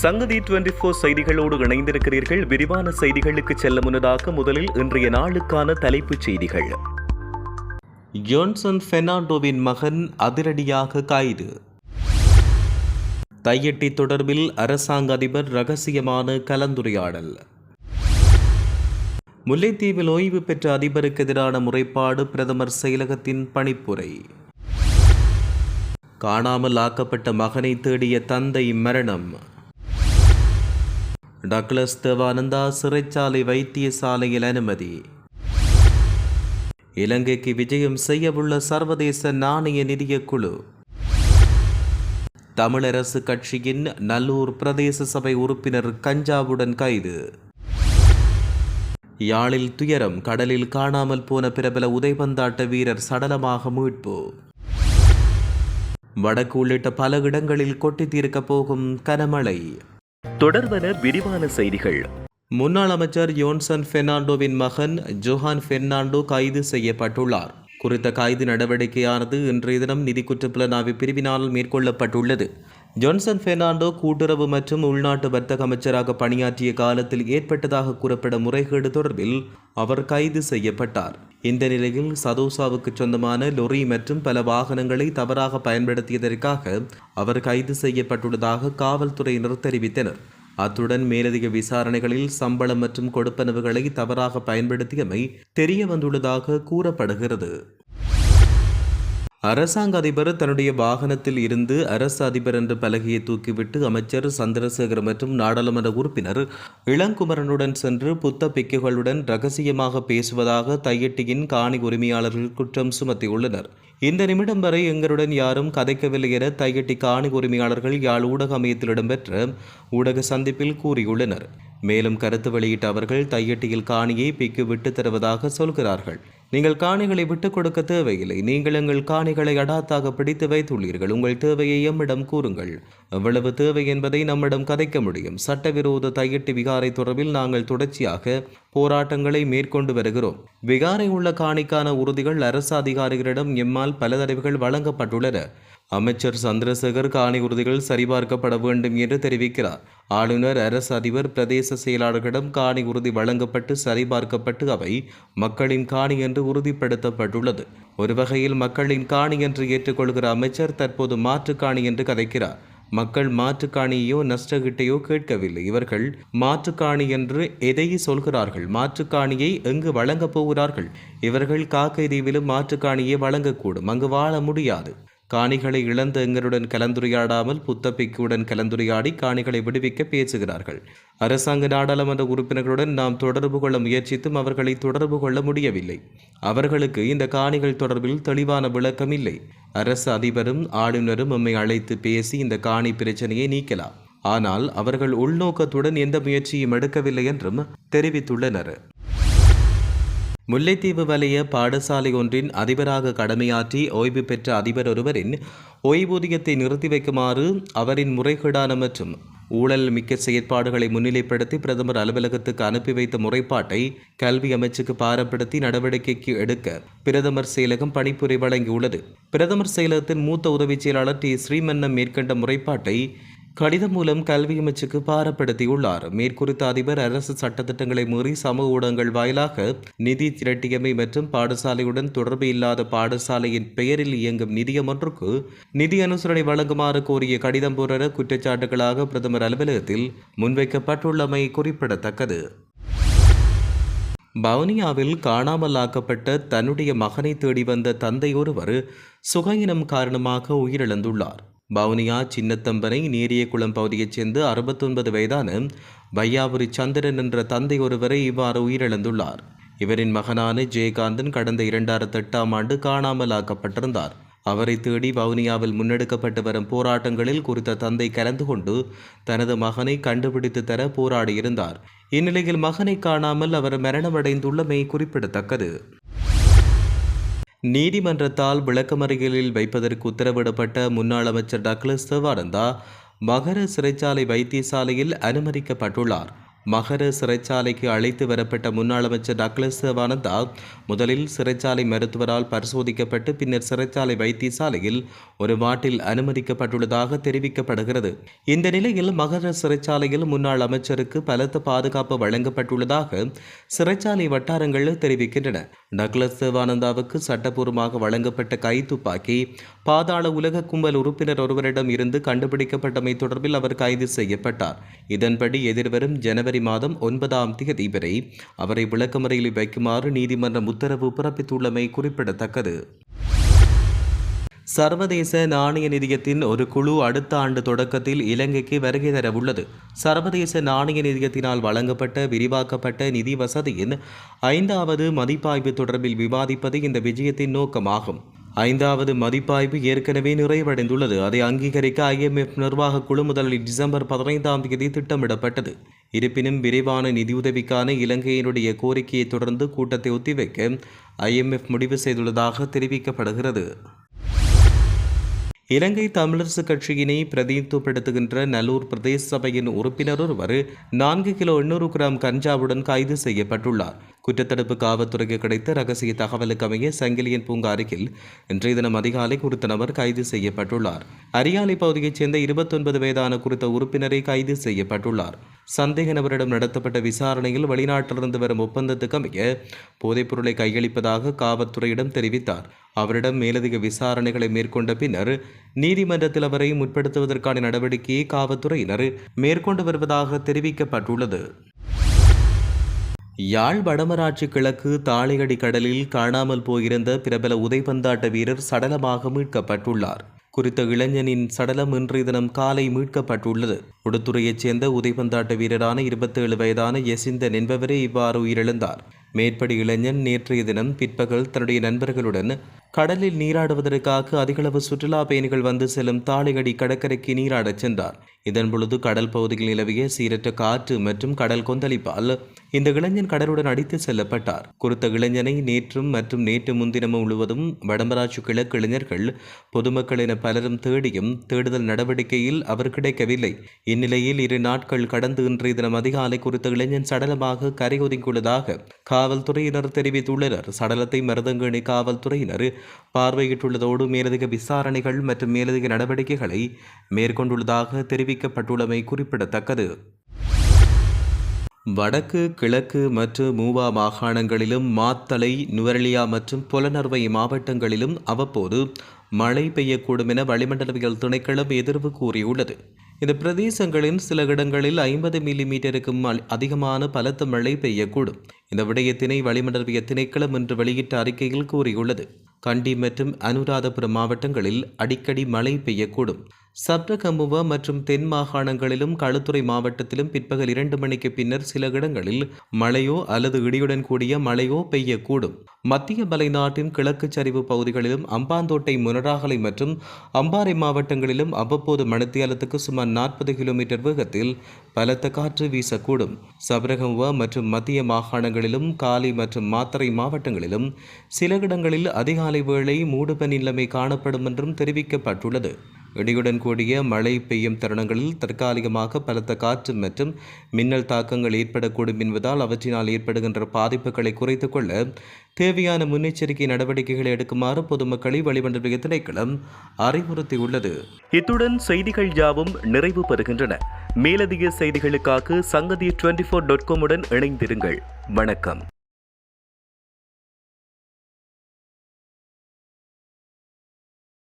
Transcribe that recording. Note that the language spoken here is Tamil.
சங்கதி டுவெண்டி போர் செய்திகளோடு இணைந்திருக்கிறீர்கள். விரிவான செய்திகளுக்கு செல்ல முன்னதாக முதலில் இன்றைய நாளுக்கான தலைப்புச் செய்திகள். ஜோன்சன் பெர்னாண்டோவின் மகன் அதிரடியாக கைது. தையட்டி தொடர்பில் அரசாங்க அதிபர் ரகசியமான கலந்துரையாடல். முல்லைத்தீவில் ஓய்வு பெற்ற அதிபருக்கு எதிரான முறைப்பாடு பிரதமர் செயலகத்தின் பணிப்புரை. காணாமல் ஆக்கப்பட்ட மகனை தேடிய தந்தை மரணம். டக்ளஸ் தேவானந்தா சிறைச்சாலை வைத்தியசாலையில் அனுமதி. இலங்கைக்கு விஜயம் செய்யவுள்ள சர்வதேச நாணய நிதிய குழு. தமிழரசு கட்சியின் நல்லூர் பிரதேச சபை உறுப்பினர் கஞ்சாவுடன் கைது. யாழில் துயரம் கடலில் காணாமல் போன பிரபல உதைபந்தாட்ட வீரர் சடலமாக மீட்பு. வடக்கு உள்ளிட்ட பல இடங்களில் கொட்டி தீர்க்கப் போகும் கனமழை. தொடர்வன விரிவான செய்திகள். முன்னாள் அமைச்சர் யோன்சன் பெர்னாண்டோவின் மகன் ஜோஹான் பெர்னாண்டோ கைது செய்யப்பட்டுள்ளார். குறித்த கைது நடவடிக்கையானது இன்றைய தினம் நிதி குற்றப்புலனாய்வு பிரிவினால் மேற்கொள்ளப்பட்டுள்ளது. ஜான்சன் பெர்னாண்டோ கூட்டுறவு மற்றும் உள்நாட்டு வர்த்தக அமைச்சராக பணியாற்றிய காலத்தில் ஏற்பட்டதாக கூறப்பட முறைகேடு தொடர்பில் அவர் கைது செய்யப்பட்டார். இந்த நிலையில் சதோசாவுக்கு சொந்தமான லொரி மற்றும் பல வாகனங்களை தவறாக பயன்படுத்தியதற்காக அவர் கைது செய்யப்பட்டுள்ளதாக காவல்துறையினர் தெரிவித்தனர். அத்துடன் மேலதிக விசாரணைகளில் சம்பளம் மற்றும் கொடுப்பனவுகளை தவறாக பயன்படுத்தியமை தெரிய வந்துள்ளதாக கூறப்படுகிறது. அரசாங்க அதிபர் தன்னுடைய வாகனத்தில் இருந்து அரசு அதிபர் என்ற பலகையை தூக்கிவிட்டு அமைச்சர் சந்திரசேகர் மற்றும் நாடாளுமன்ற உறுப்பினர் இளங்குமரனுடன் சென்று புத்த பிக்குகளுடன் ரகசியமாக பேசுவதாக தையட்டியின் காணி உரிமையாளர்கள் குற்றம் சுமத்தியுள்ளனர். இந்த நிமிடம் வரை எங்களுடன் யாரும் கதைக்கவில்லை என தையட்டி காணி உரிமையாளர்கள் யாழ் ஊடக அமையத்தில் இடம்பெற்ற ஊடக சந்திப்பில் கூறியுள்ளனர். மேலும் கருத்து வெளியிட்ட அவர்கள் தையட்டியில் காணியை பிக்கு விட்டு தருவதாக சொல்கிறார்கள். நீங்கள் காணிகளை விட்டுக் கொடுக்க தேவையில்லை. நீங்கள் எங்கள் காணிகளை அடாத்தாக பிடித்து வைத்துள்ளீர்கள். உங்கள் தேவையை எம்மிடம் கூறுங்கள். எவ்வளவு தேவை என்பதை நம்மிடம் கதைக்க முடியும். சட்டவிரோத தையிட்டு விகாரை தொடர்பில் நாங்கள் தொடர்ச்சியாக போராட்டங்களை மேற்கொண்டு வருகிறோம். விகாரை உள்ள காணிக்கான உறுதிகள் அரசு அதிகாரிகளிடம் எம்மால் பல தடவைகள் வழங்கப்பட்டுள்ளன. அமைச்சர் சந்திரசேகர் காணி உறுதிகள் சரிபார்க்கப்பட வேண்டும் என்று தெரிவிக்கிறார். ஆளுநர் அரசு அதிபர் பிரதேச செயலாளர்களிடம் காணி உறுதி வழங்கப்பட்டு சரிபார்க்கப்பட்டு அவை மக்களின் காணி என்று உறுதிப்படுத்தப்பட்டுள்ளது. ஒரு வகையில் மக்களின் காணி என்று ஏற்றுக்கொள்கிற அமைச்சர் தற்போது மாற்று காணி என்று கதைக்கிறார். மக்கள் மாற்றுக்காணியோ நஷ்டகிட்டையோ கேட்கவில்லை. இவர்கள் மாற்றுக்காணி என்று எதை சொல்கிறார்கள். மாற்றுக்காணியை எங்கு வழங்கப் போகிறார்கள்? இவர்கள் காக்கை தீவிலும் மாற்றுக்காணியை வழங்கக்கூடும். அங்கு வாழ முடியாது. காணிகளை இழந்த எங்களுடன் கலந்துரையாடாமல் புத்தபிக்குடன் கலந்துரையாடி காணிகளை விடுவிக்க பேசுகிறார்கள். அரசாங்க நாடாளுமன்ற உறுப்பினர்களுடன் நாம் தொடர்பு கொள்ள முயற்சித்தும் அவர்களை தொடர்பு கொள்ள முடியவில்லை. அவர்களுக்கு இந்த காணிகள் தொடர்பில் தெளிவான விளக்கம் இல்லை அரசு அதிபரும் ஆளுநரும் நம்மை அழைத்து பேசி இந்த காணி பிரச்சனையை நீக்கலாம். ஆனால் அவர்கள் உள்நோக்கத்துடன் எந்த முயற்சியும் எடுக்கவில்லை என்றும் தெரிவித்துள்ளனர். முல்லைத்தீவு வலய பாடசாலை ஒன்றின் அதிபராக கடமையாற்றி ஓய்வு பெற்ற அதிபர் ஒருவரின் ஓய்வூதியத்தை நிறுத்தி வைக்குமாறு அவரின் முறைகேடான மற்றும் ஊழல் மிக்க செயற்பாடுகளை முன்னிலைப்படுத்தி பிரதமர் அலுவலகத்துக்கு அனுப்பி வைத்த முறைப்பாட்டை கல்வி அமைச்சுக்கு பாரப்படுத்தி நடவடிக்கைக்கு எடுக்க பிரதமர் செயலகம் பணிப்புரை வழங்கியுள்ளது. பிரதமர் செயலகத்தின் மூத்த உதவிச் செயலாளர் டி. ஸ்ரீமன்னம் மேற்கண்ட முறைப்பாட்டை கடிதம் மூலம் கல்வி அமைச்சுக்கு பாரப்படுத்தியுள்ளார். மேற்குறித்த அதிபர் அரசு சட்டத்திட்டங்களை மீறி சமூக ஊடகங்கள் வாயிலாக நிதி திரட்டியமை மற்றும் பாடசாலையுடன் தொடர்பு இல்லாத பாடசாலையின் பெயரில் இயங்கும் நிதியம் ஒன்றுக்கு நிதி அனுசரணை வழங்குமாறு கோரிய கடிதம் போன்ற குற்றச்சாட்டுகளாக பிரதமர் அலுவலகத்தில் முன்வைக்கப்பட்டுள்ளமை குறிப்பிடத்தக்கது. வவுனியாவில் காணாமல் ஆக்கப்பட்ட தன்னுடைய மகனை தேடி வந்த தந்தை ஒருவர் சுகையினம் காரணமாக உயிரிழந்துள்ளார். வவுனியா சின்னத்தம்பனை நேரியகுளம் பகுதியைச் சேர்ந்து அறுபத்தொன்பது வயதான வையாபுரி சந்திரன் என்ற தந்தை ஒருவரை இவ்வாறு உயிரிழந்துள்ளார். இவரின் மகனான ஜெயகாந்தன் கடந்த இரண்டாயிரத்தி எட்டாம் ஆண்டு காணாமலாக்கப்பட்டிருந்தார். அவரை தேடி வவுனியாவில் முன்னெடுக்கப்பட்டு வரும் போராட்டங்களில் குறித்த தந்தை கலந்து கொண்டு தனது மகனை கண்டுபிடித்து தர போராடியிருந்தார். இந்நிலையில் மகனை காணாமல் அவர் மரணமடைந்துள்ளமை குறிப்பிடத்தக்கது. நீதிமன்றத்தால் விளக்கமறியலில் வைப்பதற்கு உத்தரவிடப்பட்ட முன்னாள் அமைச்சர் டக்ளஸ் தேவானந்தா மகர சிறைச்சாலை வைத்தியசாலையில் அனுமதிக்கப்பட்டுள்ளார். மகர சிறைச்சாலைக்கு அழைத்து வரப்பட்ட முன்னாள் அமைச்சர் டக்ளஸ் தேவானந்தா முதலில் சிறைச்சாலை மருத்துவரால் பரிசோதிக்கப்பட்டு பின்னர் சிறைச்சாலை வைத்தியசாலையில் ஒரு வாட்டில் அனுமதிக்கப்பட்டுள்ளதாக தெரிவிக்கப்படுகிறது. இந்த நிலையில் மகர சிறைச்சாலையில் முன்னாள் அமைச்சருக்கு பலத்த பாதுகாப்பு வழங்கப்பட்டுள்ளதாக சிறைச்சாலை வட்டாரங்கள் தெரிவிக்கின்றன. டக்ளஸ் தேவானந்தாவுக்கு சட்டப்பூர்வமாக வழங்கப்பட்ட கைத்துப்பாக்கி பாதாள உலக கும்பல் உறுப்பினர் ஒருவரிடம் இருந்து கண்டுபிடிக்கப்பட்டமை தொடர்பில் அவர் கைது செய்யப்பட்டார். இதன்படி எதிர்வரும் ஜனவரி மாதம் ஒன்பதாம் தேதி வரை அவரை விளக்கமறையில் வைக்குமாறு நீதிமன்றம் உத்தரவு பிறப்பித்துள்ளமை குறிப்பிடத்தக்கது. சர்வதேச நாணய நிதியத்தின் ஒரு குழு அடுத்த ஆண்டு தொடக்கத்தில் இலங்கைக்கு வருகை தரவுள்ளது. சர்வதேச நாணய நிதியத்தினால் வழங்கப்பட்ட விரிவாக்கப்பட்ட நிதி வசதியின் ஐந்தாவது மதிப்பாய்வு தொடர்பில் விவாதிப்பது இந்த விஜயத்தின் நோக்கமாகும். ஐந்தாவது மதிப்பாய்வு ஏற்கனவே நிறைவடைந்துள்ளது. அதை அங்கீகரிக்க ஐஎம்எஃப் நிர்வாக குழு முதலில் டிசம்பர் பதினைந்தாம் தேதி திட்டமிடப்பட்டது. இருப்பினும் விரைவான நிதியுதவிக்கான இலங்கையினுடைய கோரிக்கையை தொடர்ந்து கூட்டத்தை ஒத்திவைக்க ஐஎம்எஃப் முடிவு செய்துள்ளதாக தெரிவிக்கப்படுகிறது. இலங்கை தமிழரசு கட்சியினை பிரதிநிதித்துவப்படுத்துகின்ற நல்லூர் பிரதேச சபையின் உறுப்பினர் ஒருவர் நான்கு கிலோ எண்ணூறு கிராம் கஞ்சாவுடன் கைது செய்யப்பட்டுள்ளார். குற்றத்தடுப்பு காவல்துறைக்கு கிடைத்த ரகசிய தகவலுக்கு அமைய சங்கிலியன் பூங்கா அருகில் இன்றைய தினம் அதிகாலை குறித்த நபர் கைது செய்யப்பட்டுள்ளார். அரியாலை பகுதியைச் சேர்ந்த இருபத்தொன்பது வயதான குறித்த உறுப்பினரை கைது செய்யப்பட்டுள்ளார். சந்தேக நபரிடம் நடத்தப்பட்ட விசாரணையில் வெளிநாட்டிலிருந்து வரும் ஒப்பந்தத்துக்கு அமைய போதைப்பொருளை கையளிப்பதாக காவல்துறையிடம் தெரிவித்தார். அவரிடம் மேலதிக விசாரணைகளை மேற்கொண்ட பின்னர் நீதிமன்றத்தில் அவரை முற்படுத்துவதற்கான நடவடிக்கையை காவல்துறையினர் மேற்கொண்டு வருவதாக தெரிவிக்கப்பட்டுள்ளது. யாழ் வடமராட்சி கிழக்கு தாளிகடி கடலில் காணாமல் போயிருந்த பிரபல உதைபந்தாட்ட வீரர் சடலமாக மீட்கப்பட்டுள்ளார். குறித்த இளைஞனின் சடலம் இன்றைய தினம் காலை மீட்கப்பட்டுள்ளது. உடுத்துறையைச் சேர்ந்த உதைபந்தாட்ட வீரரான இருபத்தேழு வயதான யசிந்தன் என்பவரே இவ்வாறு உயிரிழந்தார். மேற்படி இளைஞன் நேற்றைய தினம் பிற்பகல் தன்னுடைய நண்பர்களுடன் கடலில் நீராடுவதற்காக அதிகளவு சுற்றுலா பயணிகள் வந்து செல்லும் தாளிகடி கடற்கரைக்கு நீராடச் சென்றார். இதன்பொழுது கடல் பகுதியில் நிலவிய சீரற்ற காற்று மற்றும் கடல் கொந்தளிப்பால் இந்த இளைஞன் கடலுடன் அடித்து செல்லப்பட்டார். குறித்த இளைஞனை நேற்றும் மற்றும் நேற்று முன்தினமும் முழுவதும் வடமராட்சி கிழக்கு இளைஞர்கள் பொதுமக்கள் என பலரும் தேடியும் தேடுதல் நடவடிக்கையில் அவர் கிடைக்கவில்லை. இந்நிலையில் இரு நாட்கள் கடந்து இன்றைய தினம் அதிகாலை குறித்த இளைஞன் சடலமாக கரை ஒதுங்கியுள்ளதாக காவல்துறையினர் தெரிவித்துள்ளனர். சடலத்தை மருதங்கணி காவல்துறையினர் பார்வையிட்டுள்ளதோடு மேலதிக விசாரணைகள் மற்றும் மேலதிக நடவடிக்கைகளை மேற்கொண்டுள்ளதாக தெரிவிக்கப்பட்டுள்ளமை குறிப்பிடத்தக்கது. வடக்கு கிழக்கு மற்றும் மூவா மாகாணங்களிலும் மாத்தளை நுவரெலியா மற்றும் புலனர்வை மாவட்டங்களிலும் அவ்வப்போது மழை பெய்யக்கூடும் என வளிமண்டலவியல் திணைக்களம் எதிர்வு கூறியுள்ளது. இந்த பிரதேசங்களின் சில இடங்களில் ஐம்பது மில்லி மீட்டருக்கும் அதிகமான பலத்த மழை பெய்யக்கூடும். இந்த விடயத்தினை வளிமண்டலவிய திணைக்களம் இன்று வெளியிட்ட அறிக்கையில் கூறியுள்ளது. கண்டி மற்றும் அனுராதபுரம் மாவட்டங்களில் அடிக்கடி மழை பெய்யக்கூடும். சப்ரகமுவா மற்றும் தென் மாகாணங்களிலும் களுத்துறை மாவட்டத்திலும் பிற்பகல் இரண்டு மணிக்கு பின்னர் சில இடங்களில் மழையோ அல்லது இடியுடன் கூடிய மழையோ பெய்யக்கூடும். மத்திய மலைநாட்டின் கிழக்கு சரிவு பகுதிகளிலும் அம்பாந்தோட்டை முனராகலை மற்றும் அம்பாறை மாவட்டங்களிலும் அவ்வப்போது மணித்தியாலத்துக்கு சுமார் நாற்பது கிலோமீட்டர் வேகத்தில் பலத்த காற்று வீசக்கூடும். சபரகமுவா மற்றும் மத்திய மாகாணங்களிலும் காலி மற்றும் மாத்தறை மாவட்டங்களிலும் சில இடங்களில் அதிகாலை வேளை மூடுபனி நிலைமை காணப்படும் என்றும் தெரிவிக்கப்பட்டுள்ளது. இடியுடன் கூடிய மழை பெய்யும் தருணங்களில் தற்காலிகமாக பலத்த காற்று மற்றும் மின்னல் தாக்கங்கள் ஏற்படக்கூடும் என்பதால் அவற்றினால் ஏற்படுகின்ற பாதிப்புகளை குறைத்துக் கொள்ள தேவையான முன்னெச்சரிக்கை நடவடிக்கைகளை எடுக்குமாறு பொதுமக்களை வழிமண்டல திணைக்களம் அறிவுறுத்தியுள்ளது. இத்துடன் செய்திகள் யாவும் நிறைவு பெறுகின்றன. மேலதிக செய்திகளுக்காக சங்கதி டுவெண்டி ஃபோர் டாட் காமுடன் இணைந்திருங்கள். வணக்கம்.